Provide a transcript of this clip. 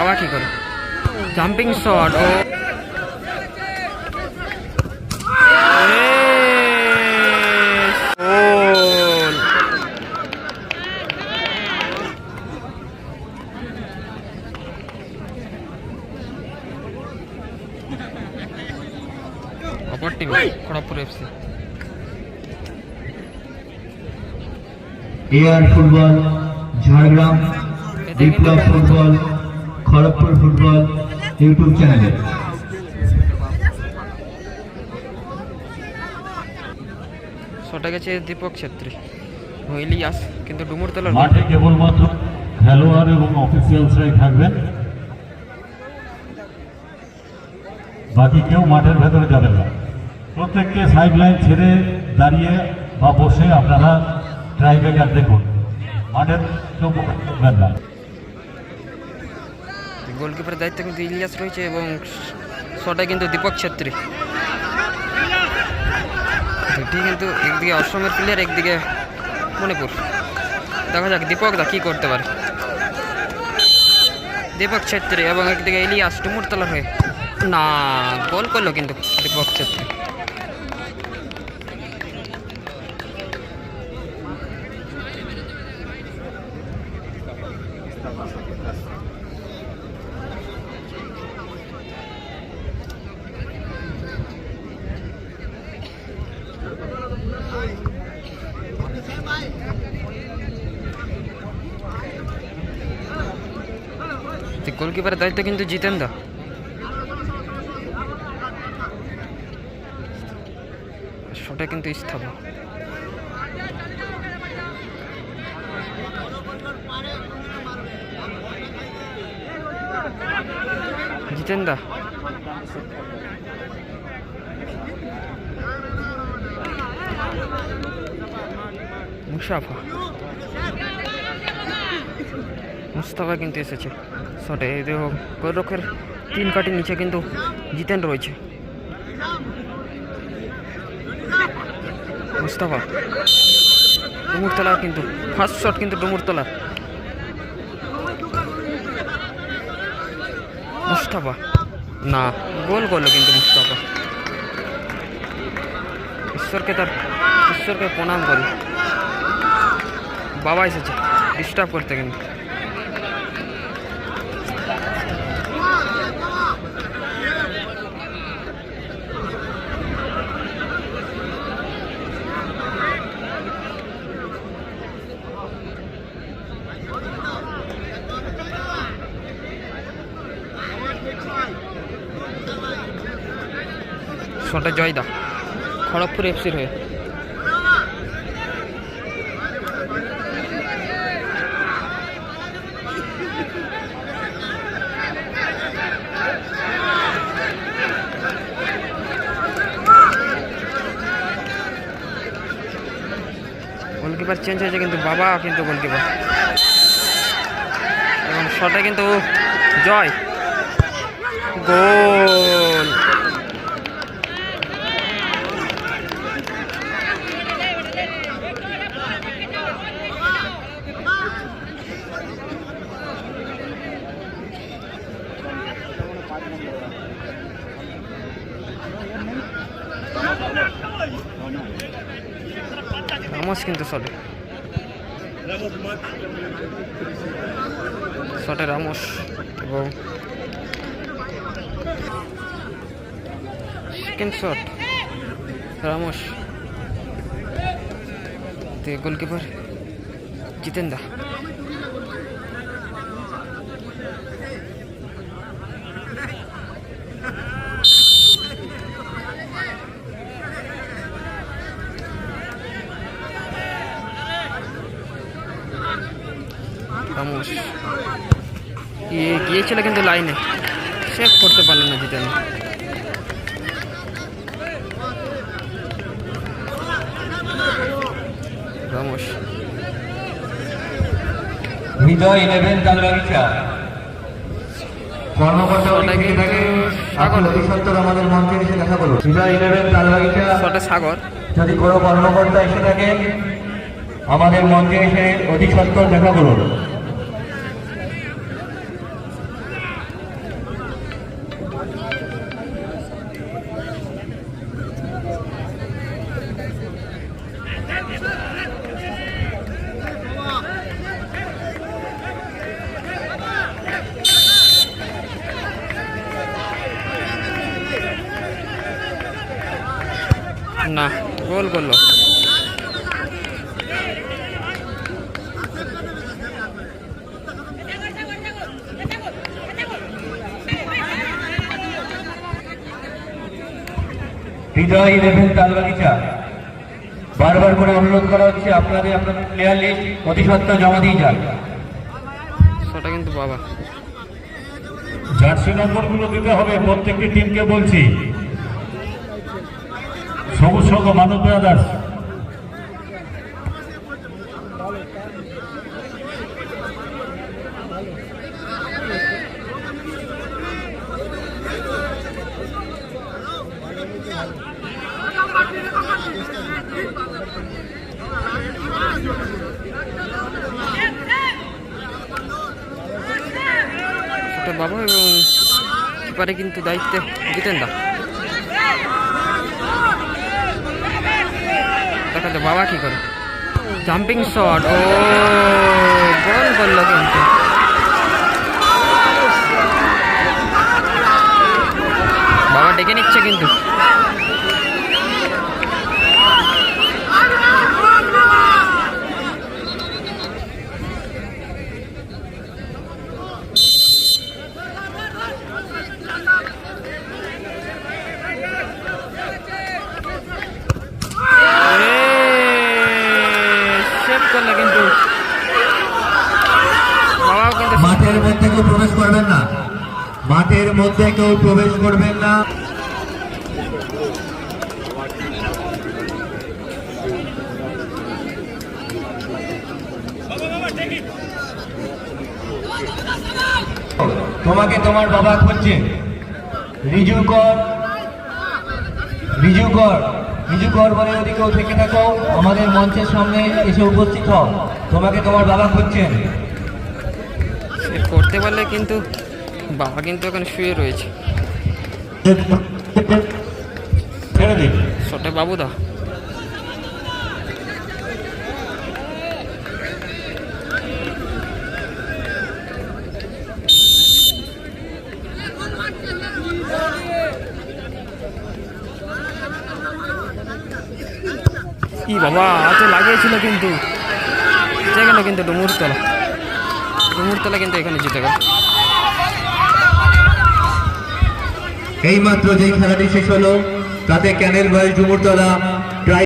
বাবা কি করে? জাম্পিং শট ও। অপর team Kharagpur FC air football Jhargram Biplab football Kharagpur football YouTube চ্যানেলে। শটে গেছে দীপক ছেত্রী। ইলিয়াস কিন্তু ডুমুরতলার মাঠে কেবলমাত্র খেলোয়াড় এবং অফিসিয়ালসরাই থাকবেন বাকি কেউ মাঠের ভেতরে যাবেন না। প্রত্যেককে সাইড লাইন ছেড়ে দাঁড়িয়ে বা বসে আপনারা ট্রাইব্রেকার দেখুন। মাঠের কেউ করবেন না। গোলকিপারের দায়িত্ব কিন্তু ইলিয়াস রয়েছে এবং শটে কিন্তু দীপক ছেত্রী। দুটি কিন্তু একদিকে অসমের প্লেয়ার একদিকে মণিপুর। দেখা যাক দীপক দা কী করতে পারে। দীপক ছেত্রী এবং একদিকে ইলিয়াস ডুমুরতলার হয়ে। না, গোল করল কিন্তু দীপক ছেত্রী। গোলকিপারের দায়িত্ব কিন্তু জিতেন দা। শটে কিন্তু স্থাপন জিতেন দা। মুসাফা মুস্তাফা কিন্তু এসেছে। শটে। গোলরক্ষের তিন কাটির নিচে কিন্তু জিতেন রয়েছে। মুস্তাফা ডুমুরতলা কিন্তু ফার্স্ট শট কিন্তু ডুমুরতলা মুস্তাফা, না, গোল করল কিন্তু মুস্তাফা। ঈশ্বরকে তার, ঈশ্বরকে প্রণাম করি। বাবা এসেছে ডিস্টার্ব করতে কিন্তু। শটে জয়দা খড়গপুর এফসির হয়ে। গোলকিপার চেঞ্জ হয়েছে কিন্তু বাবা, কিন্তু গোলকিপার। এবং শটে কিন্তু জয়। গোল! রামোস কিন্তু শটে শটে রামোস এবং second shot Ramos. Goalkeeper Jiten ইয়ে গিয়েছিল কিন্তু লাইনে। সেভ করতে পারল না জিতেন। হৃদয় ইলেভেন আমাদের মঞ্চে এসে দেখা করুন। হৃদয় ইলেভেন সাগর। যদি কোনো কর্মকর্তা এসে থাকে আমাদের মঞ্চে এসে অতি সত্তর দেখা করুন। না গোল করল। হৃদয় ইলেভেন তালবাগিচা বারবার করে অনুরোধ করা হচ্ছে আপনাদের আপনাদের প্লেয়ার লিস্ট অতি জমা দিয়ে যান সেটা কিন্তু বাবা। জার্সি নম্বরগুলো দিতে হবে প্রত্যেকটি টিমকে বলছি। সবুজ সঙ্গ মানব ব্রাদার্স। বাবা কিন্তু দায়িত্বে জিতেন দা। যায় বাবা কি করে? জাম্পিং শট ও গোল করল কিন্তু। বাবা ডেকে নিচ্ছে কিন্তু। মাঠের মধ্যে কেউ প্রবেশ করবেন না। মাঠের মধ্যে কেউ প্রবেশ করবেন না। তোমাকে তোমার বাবা খুঁজছে। রিজু কর রিজু কর বলে যদি কেউ থেকে থাকো আমাদের মঞ্চের সামনে এসে উপস্থিত হও। তোমাকে তোমার বাবা খুঁজছেন। করতে পারলে কিন্তু বাবা কিন্তু এখন শুয়ে রয়েছে। ছেড়ে বাবু শটে কি বাবা হাতে লাগিয়েছিল কিন্তু। যে গেল কিন্তু ডুমুরতলা। ডুমুরতলা কিন্তু এখানে জিতে গেল। এইমাত্র যেই খেলাটি শেষ হলো, তাতে ক্যানেল ভাই ডুমুরতলা